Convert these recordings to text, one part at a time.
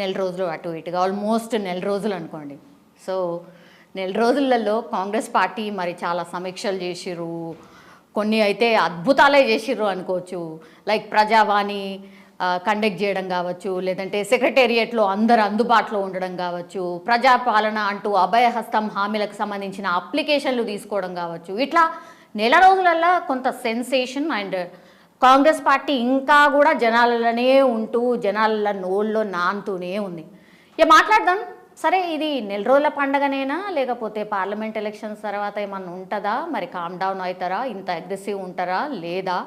నెల రోజులు అటు ఇటుగా ఆల్మోస్ట్ నెల రోజులు అనుకోండి. సో నెల రోజులలో కాంగ్రెస్ పార్టీ మరి చాలా సమీక్షలు చేసిర్రు. కొన్ని అయితే అద్భుతాలే చేసిర్రు అనుకోవచ్చు. లైక్ ప్రజావాణి కండక్ట్ చేయడం కావచ్చు లేదంటే సెక్రటేరియట్లో అందరు అందుబాటులో ఉండడం కావచ్చు ప్రజాపాలన అంటూ అభయహస్తం హామీలకు సంబంధించిన అప్లికేషన్లు తీసుకోవడం కావచ్చు. ఇట్లా నెల రోజులల్లో కొంత సెన్సేషన్ అండ్ కాంగ్రెస్ పార్టీ ఇంకా కూడా జనాలలోనే ఉంటూ జనాల నోళ్ళలో నానుతూనే ఉంది. ఇక మాట్లాడదాం. సరే ఇది నెల రోజుల పండగనేనా? లేకపోతే పార్లమెంట్ ఎలక్షన్స్ తర్వాత ఏమన్నా ఉంటుందా? మరి కామ్ డౌన్ అవుతారా? ఇంత అగ్రెసివ్ ఉంటారా? లేదా?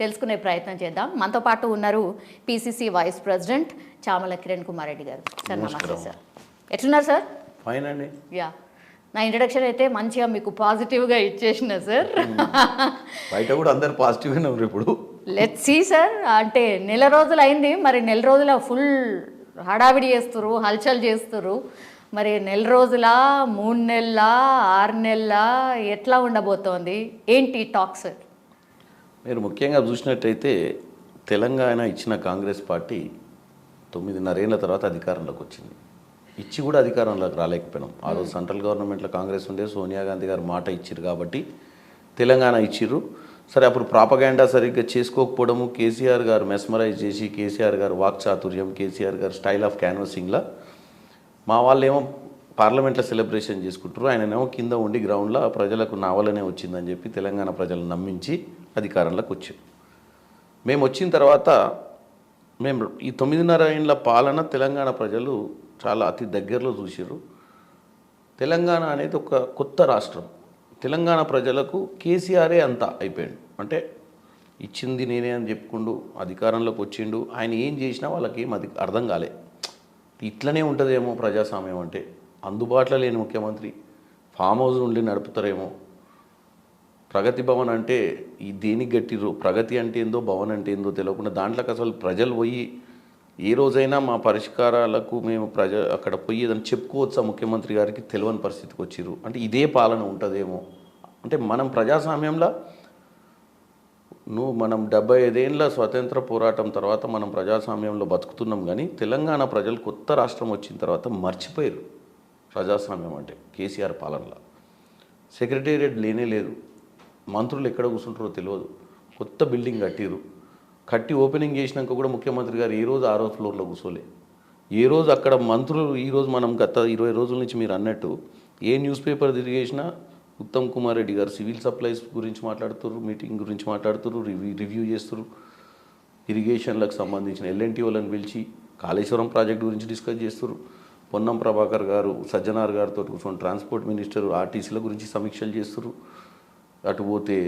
తెలుసుకునే ప్రయత్నం చేద్దాం. మనతో పాటు ఉన్నారు PCC vice president Chamala Kiran Kumar Reddy గారు. సార్ నమస్తే సార్. ఎట్లున్నారు సార్? ఫైన్ అండి. యా. నా ఇంట్రడక్షన్ అయితే మంచిగా మీకు పాజిటివ్గా ఇచ్చేసిన సార్. బయట కూడా అందరు పాజిటివ్గానే ఉన్నారు ఇప్పుడు. లెట్ సీ సార్ అంటే నెల రోజులు అయింది. మరి నెల రోజుల ఫుల్ హడావిడి చేస్తురు హల్చల్ చేస్తురు మరి నెల రోజుల మూడు నెలల ఆరు నెలల ఎట్లా ఉండబోతోంది? ఏంటి టాక్స్ మీరు ముఖ్యంగా చూసినట్టయితే తెలంగాణ ఇచ్చిన కాంగ్రెస్ పార్టీ తొమ్మిదిన్నరేళ్ళ తర్వాత అధికారంలోకి వచ్చింది. ఇచ్చి కూడా అధికారంలోకి రాలేకపోయినాం. ఆ రోజు సెంట్రల్ గవర్నమెంట్లో కాంగ్రెస్ ఉండే సోనియా గాంధీ గారు మాట ఇచ్చిర్రు కాబట్టి తెలంగాణ ఇచ్చిర్రు. సరే అప్పుడు ప్రాపగాండా సరిగ్గా చేసుకోకపోవడము కేసీఆర్ గారు మెస్మరైజ్ చేసి కేసీఆర్ గారు వాక్చాతుర్యం కేసీఆర్ గారు స్టైల్ ఆఫ్ క్యాన్వసింగ్లా మా వాళ్ళు ఏమో పార్లమెంట్లో సెలబ్రేషన్ చేసుకుంటారు ఆయననేమో కింద ఉండి గ్రౌండ్లో ప్రజలకు నావలనే వచ్చిందని చెప్పి తెలంగాణ ప్రజలను నమ్మించి అధికారంలోకి వచ్చాం మేము వచ్చిన తర్వాత మేము ఈ తొమ్మిదిన్నర ఏళ్ళ పాలన తెలంగాణ ప్రజలు చాలా అతి దగ్గరలో చూసారు తెలంగాణ అనేది ఒక కొత్త రాష్ట్రం. తెలంగాణ ప్రజలకు కేసీఆరే అంతా అయిపోయాడు. అంటే ఇచ్చింది నేనే అని చెప్పుకుండు అధికారంలోకి వచ్చిండు. ఆయన ఏం చేసినా వాళ్ళకి అది అర్థం కాలే. ఇట్లనే ఉంటుందేమో ప్రజాస్వామ్యం అంటే. అందుబాటులో లేని ముఖ్యమంత్రి ఫామ్ హౌస్ ఉండి నడుపుతారేమో. ప్రగతి భవన్ అంటే ఈ దేనికి గట్టిర్రు? ప్రగతి అంటే ఏందో భవన్ అంటే ఏందో తెలియకుండా దాంట్లోకి అసలు ప్రజలు పోయి ఏ రోజైనా మా పరిష్కారాలకు మేము ప్రజ అక్కడ పోయి ఏదైనా చెప్పుకోవచ్చా ముఖ్యమంత్రి గారికి? తెలియని పరిస్థితికి వచ్చిర్రు. అంటే ఇదే పాలన ఉంటుందేమో. అంటే మనం ప్రజాస్వామ్యంలో నువ్వు మనం డెబ్బై ఐదేళ్ళ స్వతంత్ర పోరాటం తర్వాత మనం ప్రజాస్వామ్యంలో బతుకుతున్నాం కానీ తెలంగాణ ప్రజలు కొత్త రాష్ట్రం వచ్చిన తర్వాత మర్చిపోయారు ప్రజాస్వామ్యం అంటే కేసీఆర్ పాలనలో. సెక్రటేరియట్ లేనే లేదు. మంత్రులు ఎక్కడ కూర్చుంటారో తెలియదు. కొత్త బిల్డింగ్ కట్టిరు కట్టి ఓపెనింగ్ చేసినాక కూడా ముఖ్యమంత్రి గారు ఏ రోజు ఆరో ఫ్లోర్లో కూర్చోలే. ఏ రోజు అక్కడ మంత్రులు ఈరోజు మనం గత ఇరవై రోజుల నుంచి మీరు అన్నట్టు ఏ న్యూస్ పేపర్ తిరిగేసినా ఉత్తమ్ కుమార్ రెడ్డి గారు సివిల్ సప్లైస్ గురించి మాట్లాడుతున్నారు మీటింగ్ గురించి మాట్లాడుతున్నారు రివ్యూ రివ్యూ చేస్తున్నారు ఇరిగేషన్లకు సంబంధించిన ఎల్ఎన్టీ వాళ్ళని పిలిచి కాళేశ్వరం ప్రాజెక్ట్ గురించి డిస్కస్ చేస్తారు పొన్నం ప్రభాకర్ గారు సజ్జనార్ గారితో కూర్చొని ట్రాన్స్పోర్ట్ మినిస్టర్ ఆర్టీసీల గురించి సమీక్షలు చేస్తున్నారు అటు పోతే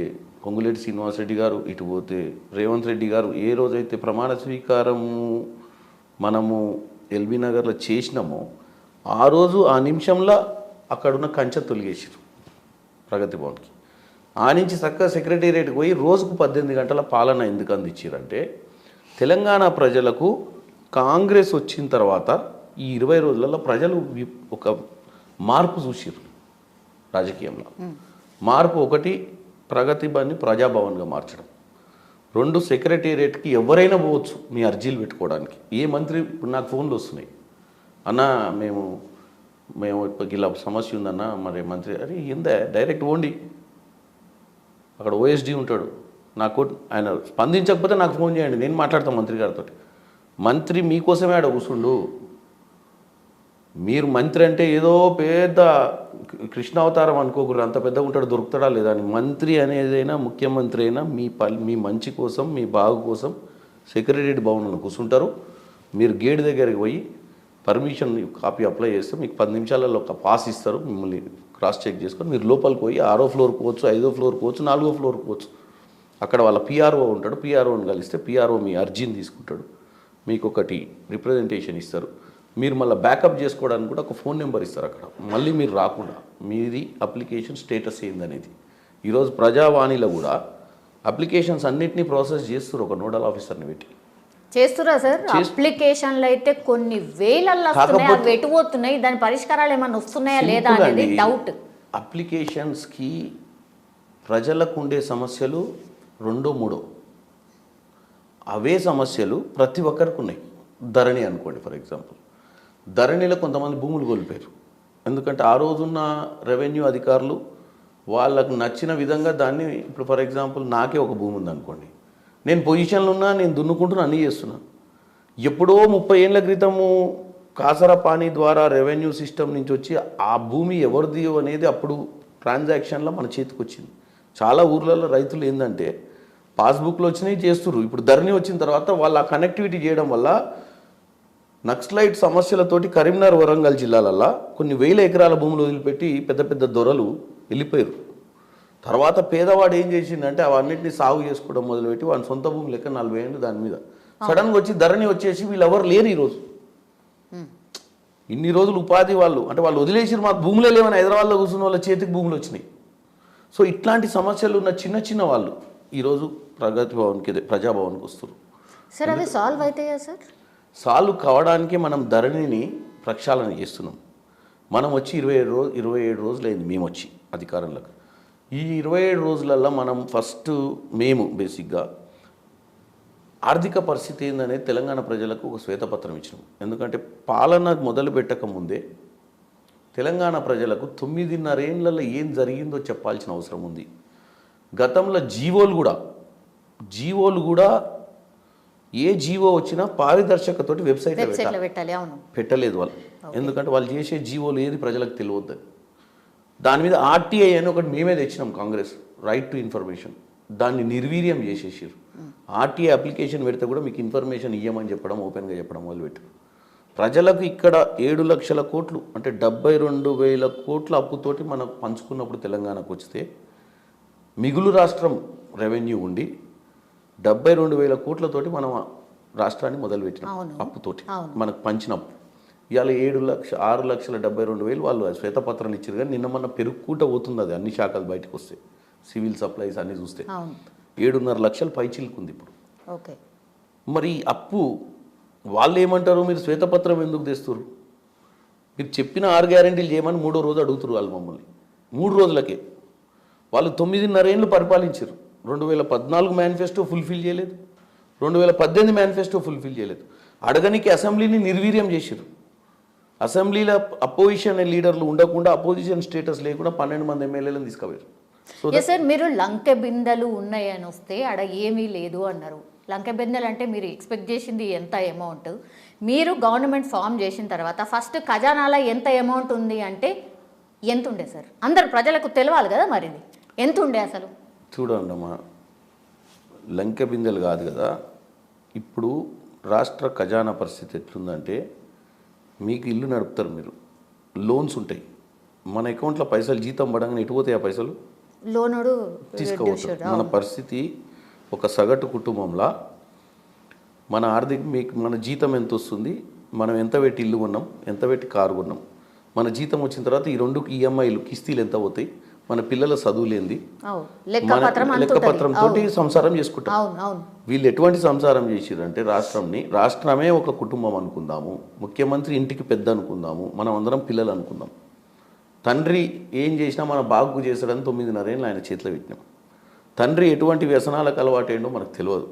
శ్రీనివాస్ శ్రీనివాసరెడ్డి గారు ఇటు పోతే రేవంత్ రెడ్డి గారు ఏ రోజైతే ప్రమాణ స్వీకారము మనము ఎల్బీ నగర్లో చేసినామో ఆ రోజు ఆ నిమిషంలో అక్కడున్న కంచె తొలిగేసారు ప్రగతి భవన్కి. ఆ నుంచి చక్కగా సెక్రటేరియట్కి పోయి రోజుకు పద్దెనిమిది గంటల పాలన ఎందుకు అందించారంటే తెలంగాణ ప్రజలకు కాంగ్రెస్ వచ్చిన తర్వాత ఈ ఇరవై రోజులలో ప్రజలు ఒక మార్పు చూసారు రాజకీయంలో. మార్పు ఒకటి ప్రగతి భవన్ని ప్రజాభవన్గా మార్చడం. రెండు సెక్రటేరియట్కి ఎవరైనా పోవచ్చు మీ అర్జీలు పెట్టుకోవడానికి. ఏ మంత్రి ఇప్పుడు నాకు ఫోన్లు వస్తున్నాయి. అన్న మేము మేము ఇలా సమస్య ఉందన్న మరి మంత్రి అరే ఏందా డైరెక్ట్ ఓండి అక్కడ ఓఎస్డి ఉంటాడు. నాకు ఆయన స్పందించకపోతే నాకు ఫోన్ చేయండి. నేను మాట్లాడతాను మంత్రి గారితో మంత్రి మీకోసమే ఆడ కూర్చుండు మీరు మంత్రి అంటే ఏదో పెద్ద కృష్ణ అవతారం అనుకోకూడదు అంత పెద్దగా ఉంటాడు దొరుకుతాడా లేదా అని. మంత్రి అనేదైనా ముఖ్యమంత్రి అయినా మీ పల్ మీ మంచి కోసం మీ బాగు కోసం సెక్రటరీ భవన్లో కూర్చుంటారు. మీరు గేట్ దగ్గరికి పోయి పర్మిషన్ కాపీ అప్లై చేస్తే మీకు పది నిమిషాలలో ఒక పాస్ ఇస్తారు. మిమ్మల్ని క్రాస్ చెక్ చేసుకొని మీరు లోపలికి పోయి ఆరో ఫ్లోర్ పోవచ్చు ఐదో ఫ్లోర్ పోవచ్చు నాలుగో ఫ్లోర్ పోవచ్చు. అక్కడ వాళ్ళ పిఆర్ఓ ఉంటాడు. పిఆర్ఓని కలిస్తే పిఆర్ఓ మీ అర్జీని తీసుకుంటాడు. మీకు ఒకటి రిప్రజెంటేషన్ ఇస్తారు. మీరు మళ్ళీ బ్యాకప్ చేసుకోవడానికి కూడా ఒక ఫోన్ నెంబర్ ఇస్తారు అక్కడ. మళ్ళీ మీరు రాకుండా మీది అప్లికేషన్ స్టేటస్ ఏందనేది ఈరోజు ప్రజావాణిలో కూడా అప్లికేషన్స్ అన్నింటినీ ప్రాసెస్ చేస్తారు ఒక నోడల్ ఆఫీసర్ని పెట్టి. చేస్తురా సార్? అప్లికేషన్లు అయితే కొన్ని వేలల్లో దాని పరిష్కారాలు ఏమైనా వస్తున్నాయా లేదా అనేది. డౌట్. అప్లికేషన్స్కి ప్రజలకు ఉండే సమస్యలు రెండో మూడో. అవే సమస్యలు ప్రతి ఒక్కరికి ఉన్నాయి ధరణి అనుకోండి ఫర్ ఎగ్జాంపుల్. ధరణిలో కొంతమంది భూములు కోల్పోయారు. ఎందుకంటే ఆ రోజున్న రెవెన్యూ అధికారులు వాళ్ళకు నచ్చిన విధంగా దాన్ని ఇప్పుడు ఫర్ ఎగ్జాంపుల్ నాకే ఒక భూమి ఉంది అనుకోండి నేను పొజిషన్లో ఉన్నా నేను దున్నుకుంటున్నా అన్నీ చేస్తున్నా ఎప్పుడో ముప్పై ఏళ్ళ క్రితము కాసరపాణి ద్వారా రెవెన్యూ సిస్టమ్ నుంచి వచ్చి ఆ భూమి ఎవరిది అనేది అప్పుడు ట్రాన్సాక్షన్లో మన చేతికి వచ్చింది. చాలా ఊర్లలో రైతులు ఏంటంటే పాస్బుక్లు వచ్చినాయి చేస్తుర్రు. ఇప్పుడు ధరణి వచ్చిన తర్వాత వాళ్ళు ఆ కనెక్టివిటీ చేయడం వల్ల నక్సలైట్ సమస్యలతోటి కరీంనగర్ వరంగల్ జిల్లాలల్లో కొన్ని వేల ఎకరాల భూములు వదిలిపెట్టి పెద్ద పెద్ద దొరలు వెళ్ళిపోయారు. తర్వాత పేదవాడు ఏం చేసిండంటే అవన్నిటిని సాగు చేసుకోవడం మొదలుపెట్టి వాడి సొంత భూమి లెక్క నలభై ఏళ్ళు దాని మీద. సడన్గా వచ్చి ధరణి వచ్చేసి వీళ్ళు ఎవరు లేరు ఈరోజు. ఇన్ని రోజులు ఉపాధి వాళ్ళు అంటే వాళ్ళు వదిలేసి మాకు భూములే లేవని హైదరాబాద్లో కూర్చున్న వాళ్ళ చేతికి భూములు వచ్చినాయి. సో ఇట్లాంటి సమస్యలు ఉన్న చిన్న చిన్న వాళ్ళు ఈరోజు ప్రగతి భవన్కి ప్రజాభవన్కి వస్తారు సార్ అవి సాల్వ్ అవుతాయా సార్? సాల్వ్ కావడానికి మనం ధరణిని ప్రక్షాళన చేస్తున్నాం. మనం వచ్చి ఇరవై ఏడు రోజు ఇరవై ఏడు రోజులు అయింది మేము వచ్చి అధికారంలోకి. ఈ ఇరవై ఏడు రోజులల్లో మనం ఫస్ట్ మేము బేసిక్గా ఆర్థిక పరిస్థితి ఏందనేది తెలంగాణ ప్రజలకు ఒక శ్వేతపత్రం ఇచ్చినాం. ఎందుకంటే పాలన మొదలు పెట్టక ముందే తెలంగాణ ప్రజలకు తొమ్మిదిన్నరేళ్ళలో ఏం జరిగిందో చెప్పాల్సిన అవసరం ఉంది. గతంలో జీవోలు కూడా జీవోలు కూడా ఏ జీవో వచ్చినా పారదర్శకతోటి వెబ్సైట్లో పెట్టాలి. అవును. పెట్టలేదు వాళ్ళు. ఎందుకంటే వాళ్ళు చేసే జీవోలు ఏది ప్రజలకు తెలియద్దు. దాని మీద ఆర్టీఐ అని ఒకటి మేమే తెచ్చినాం కాంగ్రెస్ రైట్ టు ఇన్ఫర్మేషన్ దాన్ని నిర్వీర్యం చేసేసారు ఆర్టీఐ అప్లికేషన్ పెడితే కూడా మీకు ఇన్ఫర్మేషన్ ఇవ్వమని చెప్పడం ఓపెన్గా చెప్పడం మొదలుపెట్టారు. ప్రజలకు ఇక్కడ ఏడు లక్షల కోట్లు అంటే డెబ్బై రెండు వేల కోట్ల అప్పుతోటి మనం పంచుకున్నప్పుడు తెలంగాణకు వస్తే మిగులు రాష్ట్రం రెవెన్యూ ఉండి డెబ్బై రెండు వేల కోట్లతోటి మనం రాష్ట్రాన్ని మొదలుపెట్టినాం. అప్పుతోటి. మనకు పంచిన అప్పు ఇవాళ ఏడు లక్ష ఆరు లక్షల డెబ్బై రెండు వేలు వాళ్ళు శ్వేతపత్రాలు ఇచ్చారు కానీ నిన్న మొన్న పెరుగుకుంటూ పోతుంది అది అన్ని శాఖలు బయటకు వస్తాయి సివిల్ సప్లైస్ అన్ని చూస్తే. ఏడున్నర లక్షలు పైచిలుకుంది ఇప్పుడు. ఓకే. మరి అప్పు వాళ్ళు ఏమంటారు మీరు శ్వేతపత్రం ఎందుకు తెస్తారు మీరు చెప్పిన ఆరు గ్యారెంటీలు చేయమని మూడో రోజు అడుగుతారు వాళ్ళు మమ్మల్ని. మూడు రోజులకే. వాళ్ళు తొమ్మిదిన్నరేళ్ళు పరిపాలించారు రెండు వేల పద్నాలుగు మేనిఫెస్టో ఫుల్ఫిల్ చేయలేదు. రెండు వేల పద్దెనిమిది మేనిఫెస్టో ఫుల్ఫిల్ చేయలేదు. అడగనికి అసెంబ్లీని నిర్వీర్యం చేశారు అసెంబ్లీలో అపోజిషన్ లీడర్లు ఉండకుండా అపోజిషన్ స్టేటస్ లేకుండా పన్నెండు మంది ఎమ్మెల్యేలను తీసుకుపోయారు సార్ మీరు లంకె బిందెలు ఉన్నాయని వస్తే ఆడ ఏమీ లేదు అన్నారు. లంకె బిందెలు అంటే మీరు ఎక్స్పెక్ట్ చేసింది ఎంత అమౌంట్ మీరు గవర్నమెంట్ ఫామ్ చేసిన తర్వాత ఫస్ట్ ఖజానాలో ఎంత అమౌంట్ ఉంది అంటే ఎంత ఉండే సార్ అందరు ప్రజలకు తెలవాలి కదా మరి ఇది. ఎంత ఉండే అసలు? చూడండి అమ్మా లంకె బిందెలు కాదు కదా. ఇప్పుడు రాష్ట్ర ఖజానా పరిస్థితి ఎట్లుందంటే మీకు ఇల్లు నడుపుతారు మీరు. లోన్స్ ఉంటాయి. మన అకౌంట్లో పైసలు జీతం పడంగానే ఎటు పోతాయి ఆ పైసలు? లోనుడు తీసుకోవచ్చు మన పరిస్థితి ఒక సగటు కుటుంబంలో. మన ఆర్థిక మీకు మన జీతం ఎంత వస్తుంది? మనం ఎంత పెట్టి ఇల్లు కొన్నాం? ఎంత పెట్టి కారు కొన్నాం? మన జీతం వచ్చిన తర్వాత ఈ రెండు ఈఎంఐలు కిస్తీలు ఎంత పోతాయి? మన పిల్లల చదువులేంది తోటి సంసారం చేసుకుంటాం. వీళ్ళు ఎటువంటి సంసారం చేసిరంటే రాష్ట్రంని రాష్ట్రమే ఒక కుటుంబం అనుకుందాము ముఖ్యమంత్రి ఇంటికి పెద్ద అనుకుందాము మనం అందరం పిల్లలు అనుకుందాం. తండ్రి ఏం చేసినా మన బాగు చేశాడని తొమ్మిదిన్నరేళ్ళు ఆయన చేతిలో పెట్టినాం. తండ్రి ఎటువంటి వ్యసనాలకు అలవాటేండో మనకు తెలియదు.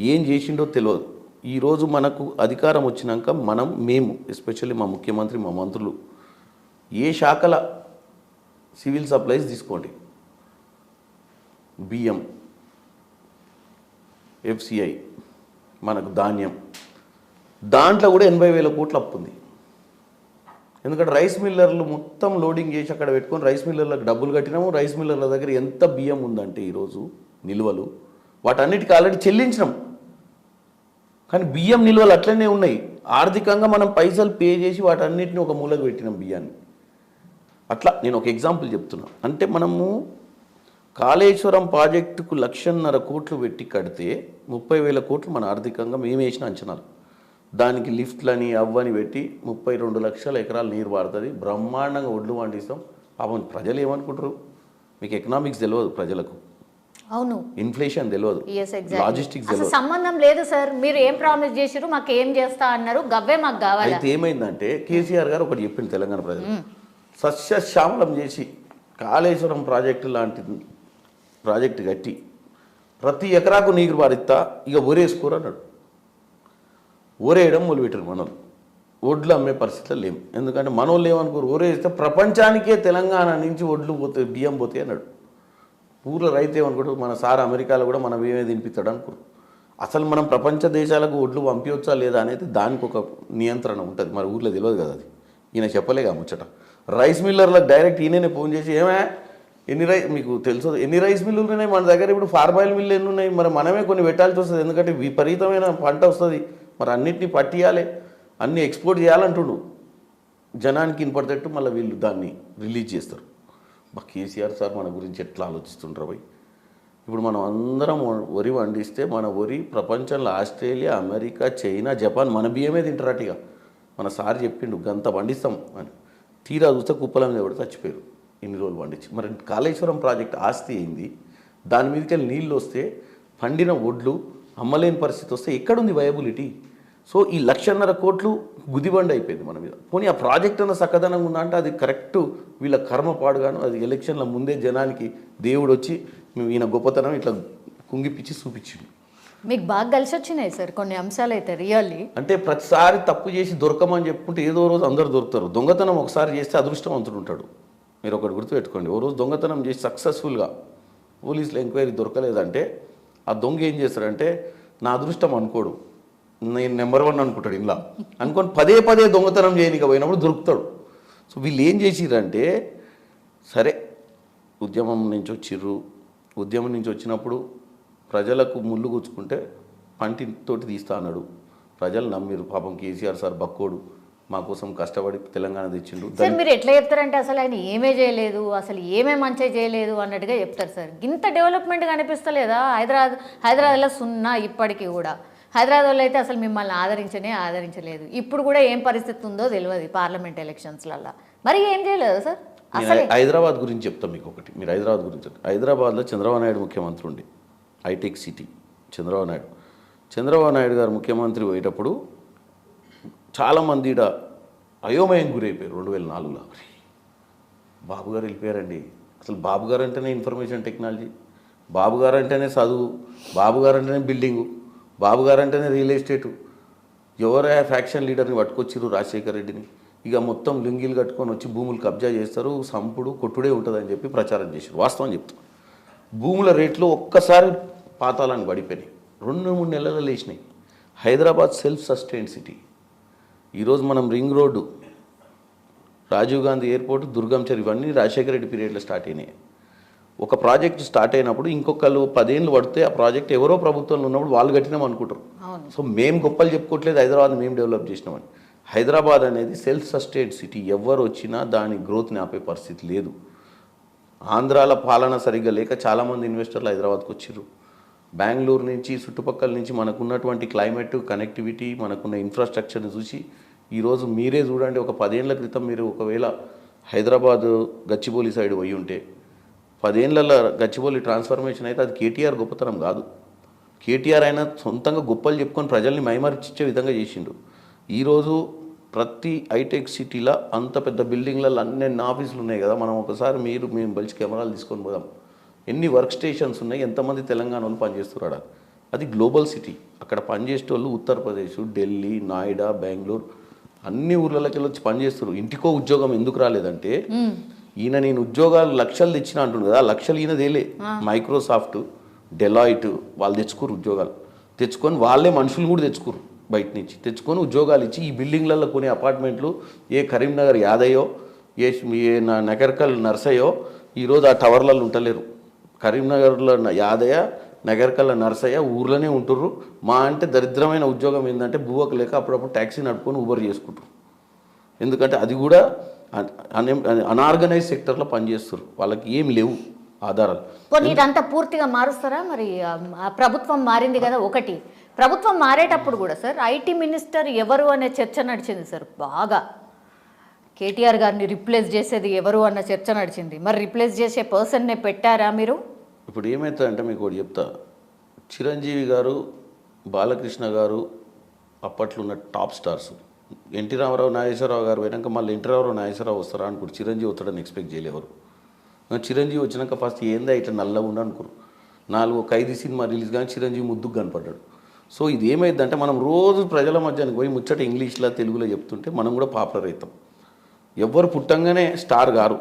ఏం చేసిండో తెలియదు. ఈరోజు మనకు అధికారం వచ్చినాక మనం మేము ఎస్పెషల్లీ మా ముఖ్యమంత్రి మా మంత్రులు ఏ శాఖల సివిల్ సప్లైస్ తీసుకోండి. బియ్యం ఎఫ్సిఐ మనకు ధాన్యం. దాంట్లో కూడా ఎనభై వేల కోట్ల అప్పు ఉంది. ఎందుకంటే రైస్ మిల్లర్లు మొత్తం లోడింగ్ చేసి అక్కడ పెట్టుకొని రైస్ మిల్లర్లకు డబ్బులు కట్టినాము. రైస్ మిల్లర్ల దగ్గర ఎంత బియ్యం ఉందంటే ఈరోజు నిల్వలు. వాటన్నిటికీ ఆల్రెడీ చెల్లించినాం. కానీ బియ్యం నిల్వలు అట్లనే ఉన్నాయి. ఆర్థికంగా మనం పైసలు పే చేసి వాటన్నిటిని ఒక మూలకు పెట్టినాం బియ్యాన్ని. అట్లా నేను ఒక ఎగ్జాంపుల్ చెప్తున్నా. అంటే మనము కాళేశ్వరం ప్రాజెక్టుకు లక్షన్నర కోట్లు పెట్టి కడితే ముప్పై వేల కోట్లు మన ఆర్థికంగా మేము వేసిన అంచనాలు. దానికి లిఫ్ట్లని అవ్వని పెట్టి ముప్పై రెండు లక్షల ఎకరాలు నీరు పారుతుంది బ్రహ్మాండంగా ఒడ్లు పండిస్తాం. పాపం ప్రజలు ఏమనుకుంటారు? మీకు ఎకనామిక్స్ తెలియదు ప్రజలకు. అవును. ఇన్ఫ్లేషన్ తెలియదు. లాజిస్టిక్స్ సంబంధం లేదు సార్ మీరు ఏం ప్రామిస్ చేసారు మాకు ఏం చేస్తా అన్నారు? గవ్వే మాకు కావాలి? అయితే ఏమైందంటే కేసీఆర్ గారు ఒకటి చెప్పింది తెలంగాణ ప్రజలు సస్యశ్యామలం చేసి కాళేశ్వరం ప్రాజెక్టు లాంటి ప్రాజెక్టు కట్టి ప్రతి ఎకరాకు నీరు పారిస్తా ఇక ఊరేసుకోరు అన్నాడు. ఊరేయడం మొదలుపెట్టారు మనలు ఒడ్లు అమ్మే పరిస్థితులు లేము ఎందుకంటే మనోళ్ళు ఏమనుకోరు? ఊరేస్తే ప్రపంచానికే తెలంగాణ నుంచి ఒడ్లు పోతే బియ్యం పోతాయి అన్నాడు. ఊర్లో రైతు ఏమనుకుంటారు మన సార్ అమెరికాలో కూడా మనం ఏమే తినిపిస్తాడు అనుకోరు. అసలు మనం ప్రపంచ దేశాలకు ఒడ్లు పంపించవచ్చా లేదా అనేది దానికి ఒక నియంత్రణ ఉంటుంది. మరి ఊర్లో తెలియదు కదా అది. ఈయన చెప్పలేగా ముచ్చట. రైస్ మిల్లర్లకు డైరెక్ట్ ఈయననే ఫోన్ చేసి ఏమే ఎన్ని రై మీకు తెలుసు ఎన్ని రైస్ మిల్లులు ఉన్నాయి మన దగ్గర? ఇప్పుడు ఫార్మాయిల్ మిల్లు ఎన్ని ఉన్నాయి? మరి మనమే కొన్ని పెట్టాల్సి వస్తుంది ఎందుకంటే విపరీతమైన పంట వస్తుంది. మరి అన్నిటినీ పట్టియాలి అన్నీ ఎక్స్పోర్ట్ చేయాలంటుండు. జనానికి ఇన్పడతట్టు మళ్ళీ వీళ్ళు దాన్ని రిలీజ్ చేస్తారు. మా కేసీఆర్ సార్ మన గురించి ఎట్లా ఆలోచిస్తుంటారు పోయి ఇప్పుడు మనం అందరం వరి వండిస్తే మన వరి ప్రపంచంలో ఆస్ట్రేలియా అమెరికా చైనా జపాన్ మన బియ్యమే తింటారట ఇక మన సార్ చెప్పిండు గంత పండిస్తాం అని. తీరా చూస్తే కుప్పలం ఎవడు చచ్చిపోయారు ఇన్ని రోజులు పండించి. మరి కాళేశ్వరం ప్రాజెక్ట్ ఆస్తి అయింది దాని మీదకి వెళ్ళి నీళ్ళు వస్తే పండిన ఒడ్లు అమ్మలేని పరిస్థితి వస్తే ఎక్కడుంది వయబులిటీ సో ఈ లక్షన్నర కోట్లు గుదిబండ అయిపోయింది మన మీద. పోనీ ఆ ప్రాజెక్ట్ అన్న సక్కదనంగా ఉందా అంటే అది కరెక్ట్ వీళ్ళ కర్మ పాడుగాను అది ఎలక్షన్ల ముందే జనానికి దేవుడు వచ్చి "మేము ఈయన గొప్పతనం ఇట్లా కుంగిపిచ్చి చూపించిండు. మీకు బాగా కలిసి వచ్చినాయి సార్ కొన్ని అంశాలు అయితే రియల్లీ. అంటే ప్రతిసారి తప్పు చేసి దొరకమని చెప్పుకుంటే ఏదో రోజు అందరు దొరుకుతారు. దొంగతనం ఒకసారి చేస్తే అదృష్టవంతుడు ఉంటాడు. మీరు ఒకటి గుర్తుపెట్టుకోండి. ఓ రోజు దొంగతనం చేసి సక్సెస్ఫుల్గా పోలీసులు ఎంక్వైరీ దొరకలేదంటే ఆ దొంగ ఏం చేస్తాడంటే నా అదృష్టం అనుకోడు. నేను నెంబర్ వన్ అనుకుంటాడు ఇలా అనుకోని పదే పదే దొంగతనం చేయనిక పోయినప్పుడు దొరుకుతాడు. సో వీళ్ళు ఏం చేసిరంటే సరే ఉద్యమం నుంచి వచ్చిర్రు. ఉద్యమం నుంచి వచ్చినప్పుడు ప్రజలకు ముళ్ళు గుచ్చుకుంటే పంటితోటి తీస్తా అన్నాడు. ప్రజలు నమ్మిరు పాపం కేసీఆర్ సార్ బక్కోడు. మా కోసం కష్టపడి తెలంగాణ తెచ్చిండు. సార్ మీరు ఎట్లా చెప్తారంటే అసలు ఆయన ఏమే చేయలేదు అసలు ఏమే మంచిగా చేయలేదు అన్నట్టుగా చెప్తారు సార్. ఇంత డెవలప్మెంట్ కనిపిస్తలేదా? హైదరాబాద్ హైదరాబాద్లో సున్నా ఇప్పటికీ కూడా. హైదరాబాద్లో అయితే అసలు మిమ్మల్ని ఆదరించనే ఆదరించలేదు. ఇప్పుడు కూడా ఏం పరిస్థితి ఉందో తెలియదు పార్లమెంట్ ఎలక్షన్స్లలో మరి ఏం చేయలేదు సార్? హైదరాబాద్ గురించి చెప్తాను మీకు ఒకటి. మీరు హైదరాబాద్ గురించి. హైదరాబాద్లో చంద్రబాబు నాయుడు ముఖ్యమంత్రి ఉండి హైటెక్ సిటీ చంద్రబాబు నాయుడు. చంద్రబాబు నాయుడు గారు ముఖ్యమంత్రి పోయేటప్పుడు చాలామంది ఈడ అయోమయం గురైపోయారు రెండు వేల నాలుగులో. బాబు గారు వెళ్ళిపోయారండి. అసలు బాబు గారు అంటేనే ఇన్ఫర్మేషన్ టెక్నాలజీ బాబు గారు అంటేనే చదువు బాబు గారు అంటేనే బిల్డింగు బాబు గారు అంటేనే రియల్ ఎస్టేటు. ఎవరే ఫ్యాక్షన్ లీడర్ని పట్టుకొచ్చిర్రు రాజశేఖర్ రెడ్డిని? ఇక మొత్తం లుంగీలు కట్టుకొని వచ్చి భూములు కబ్జా చేస్తారు సంపుడు కొట్టుడే ఉంటుందని చెప్పి ప్రచారం చేశారు. వాస్తవం చెప్తాను భూముల రేట్లు ఒక్కసారి పాతాలని పడిపోయినాయి. రెండు మూడు నెలలు లేచినాయి. Hyderabad self sustain city. ఈరోజు మనం ring road Rajiv Gandhi airport దుర్గంచర్ ఇవన్నీ రాజశేఖర రెడ్డి పీరియడ్లో స్టార్ట్ అయినాయి. ఒక ప్రాజెక్ట్ స్టార్ట్ అయినప్పుడు ఇంకొకళ్ళు పదేళ్ళు పడితే ఆ ప్రాజెక్ట్ ఎవరో ప్రభుత్వంలో ఉన్నప్పుడు వాళ్ళు కట్టినాం అనుకుంటారు. సో మేము గొప్పలు చెప్పుకోవట్లేదు హైదరాబాద్ మేము డెవలప్ చేసినామని. హైదరాబాద్ అనేది సెల్ఫ్ సస్టైన్ సిటీ. ఎవరు వచ్చినా దాని గ్రోత్ని ఆపే పరిస్థితి లేదు. ఆంధ్రాల పాలన సరిగ్గా లేక చాలామంది ఇన్వెస్టర్లు హైదరాబాద్కి వచ్చారు బెంగళూరు నుంచి చుట్టుపక్కల నుంచి మనకున్నటువంటి క్లైమేట్ కనెక్టివిటీ మనకున్న ఇన్ఫ్రాస్ట్రక్చర్ని చూసి ఈరోజు మీరే చూడండి ఒక పదేళ్ళ క్రితం మీరు ఒకవేళ హైదరాబాద్ గచ్చిబౌలి సైడ్ పోయి ఉంటే పదేళ్ళలో గచ్చిబౌలి ట్రాన్స్ఫర్మేషన్ అయితే అది కేటీఆర్ గొప్పతనం కాదు. కేటీఆర్ అయినా సొంతంగా గొప్పలు చెప్పుకొని ప్రజల్ని మైమరిచించే విధంగా చేసిండు. ఈరోజు ప్రతి హైటెక్ సిటీలో అంత పెద్ద బిల్డింగ్లలో అన్ని ఆఫీసులు ఉన్నాయి కదా మనం ఒకసారి మీరు మేము బలిచి కెమెరాలు తీసుకొని పోదాం. ఎన్ని వర్క్ స్టేషన్స్ ఉన్నాయి ఎంతమంది తెలంగాణ వాళ్ళు పనిచేస్తున్నారు. అది గ్లోబల్ సిటీ అక్కడ పనిచేసే వాళ్ళు ఉత్తరప్రదేశ్ ఢిల్లీ నాయిడా బెంగళూరు అన్ని ఊర్లలోకి వెళ్ళి వచ్చి పనిచేస్తారు ఇంటికో ఉద్యోగం ఎందుకు రాలేదంటే ఈయన నేను ఉద్యోగాలు లక్షలు తెచ్చిన అంటుండు కదా లక్షలు ఈయన తేలే. మైక్రోసాఫ్ట్ డెలాయిట్ వాళ్ళు తెచ్చుకోరు ఉద్యోగాలు. తెచ్చుకొని వాళ్ళే మనుషులు కూడా తెచ్చుకోరు బయట నుంచి. తెచ్చుకొని ఉద్యోగాలు ఇచ్చి ఈ బిల్డింగ్లలో కొన్ని అపార్ట్మెంట్లు ఏ కరీంనగర్ యాదయ్యో ఏ ఏ న- నగర్కల్ నర్సయ్యో ఈరోజు ఆ టవర్లలో ఉంటలేరు. కరీంనగర్లో యాదయ్య నగరకల్ల నర్సయ్య ఊర్లోనే ఉంటుర్రు. మా అంటే దరిద్రమైన ఉద్యోగం ఏంటంటే బువ్వకు లేక అప్పుడప్పుడు ట్యాక్సీ నడుపుకొని ఊబర్ చేసుకుంటారు ఎందుకంటే అది కూడా అనార్గనైజ్ సెక్టర్లో పనిచేస్తారు వాళ్ళకి ఏం లేవు ఆధారాలు. కొన్ని ఇదంతా పూర్తిగా మారుస్తారా? మరి ప్రభుత్వం మారింది కదా ఒకటి. ప్రభుత్వం మారేటప్పుడు కూడా సార్ ఐటీ మినిస్టర్ ఎవరు అనే చర్చ నడిచింది సార్ బాగా. కేటీఆర్ గారిని రిప్లేస్ చేసేది ఎవరు అన్న చర్చ నడిచింది. మరి రిప్లేస్ చేసే పర్సన్నే పెట్టారా మీరు? ఇప్పుడు ఏమవుతుందంటే మీకు ఒకటి చెప్తా. చిరంజీవి గారు బాలకృష్ణ గారు అప్పట్లో ఉన్న top stars. NT Ramarao Nageswararao గారు పోయినాక మళ్ళీ ఎన్టీ రామారావు నాగేశ్వరరావు వస్తారా అనుకోరు చిరంజీవి వస్తాడని ఎక్స్పెక్ట్ చేయలేవారు చిరంజీవి వచ్చినాక ఫస్ట్ ఏందా ఇట్లా నల్లగా ఉండి అనుకోరు నాలుగు ఖైదీ సినిమా రిలీజ్ కానీ చిరంజీవి ముద్దుకు కనపడ్డాడు. సో ఇది ఏమైందంటే మనం రోజు ప్రజల మధ్యానికి పోయి ముచ్చట ఇంగ్లీష్లో తెలుగులో చెప్తుంటే మనం కూడా పాపులర్ అవుతాం. ఎవ్వరు పుట్టంగానే స్టార్ గారు.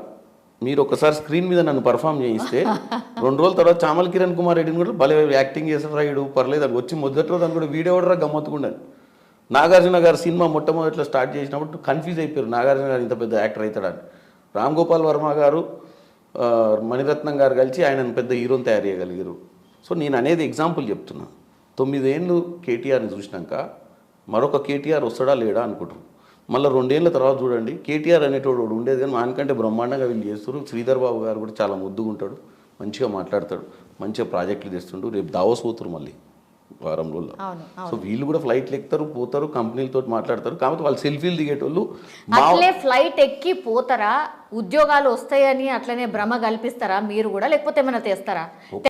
మీరు ఒకసారి స్క్రీన్ మీద నన్ను పర్ఫామ్ చేయిస్తే రెండు రోజుల తర్వాత చామల్ కిరణ్ కుమార్ రెడ్డిని కూడా భలే యాక్టింగ్ చేసిన రాయుడు పర్లేదు అని వచ్చి మొదటి రోజు కూడా వీడియో కూడా గమ్మత్తుకుండాను నాగార్జున గారు సినిమా మొట్టమొదటిలో స్టార్ట్ చేసినప్పుడు కన్ఫ్యూజ్ అయిపోయారు నాగార్జున గారు ఇంత పెద్ద యాక్టర్ అవుతాడని. రామ్ గోపాల్ వర్మ గారు మణిరత్నం గారు కలిసి ఆయనను పెద్ద హీరోని తయారు చేయగలిగారు. సో నేను అనేది ఎగ్జాంపుల్ చెప్తున్నా. తొమ్మిదేళ్ళు కేటీఆర్ని చూసినాక మరొక కేటీఆర్ వస్తాడా లేడా అనుకుంటారు మళ్ళీ రెండేళ్ళ తర్వాత చూడండి కేటీఆర్ అనేటోడు ఉండేది కానీ ఆయనకంటే బ్రహ్మాండంగా వీళ్ళు చేస్తారు శ్రీధర్ బాబు గారు కూడా చాలా ముద్దుగా ఉంటాడు మంచిగా మాట్లాడతాడు మంచిగా ప్రాజెక్టులు తెస్తుండు. రేపు దావోస్ పోతారు మళ్ళీ వారం రోజుల్లో సో వీళ్ళు కూడా ఫ్లైట్లు ఎక్కుతారు పోతారు కంపెనీలతో మాట్లాడతారు. కాబట్టి వాళ్ళు సెల్ఫీలు దిగేటోళ్ళు అట్లే ఫ్లైట్ ఎక్కి పోతారా? ఉద్యోగాలు వస్తాయని అట్లనే భ్రమ కల్పిస్తారా? మీరు కూడా లేకపోతే ఏమైనా తెస్తారా?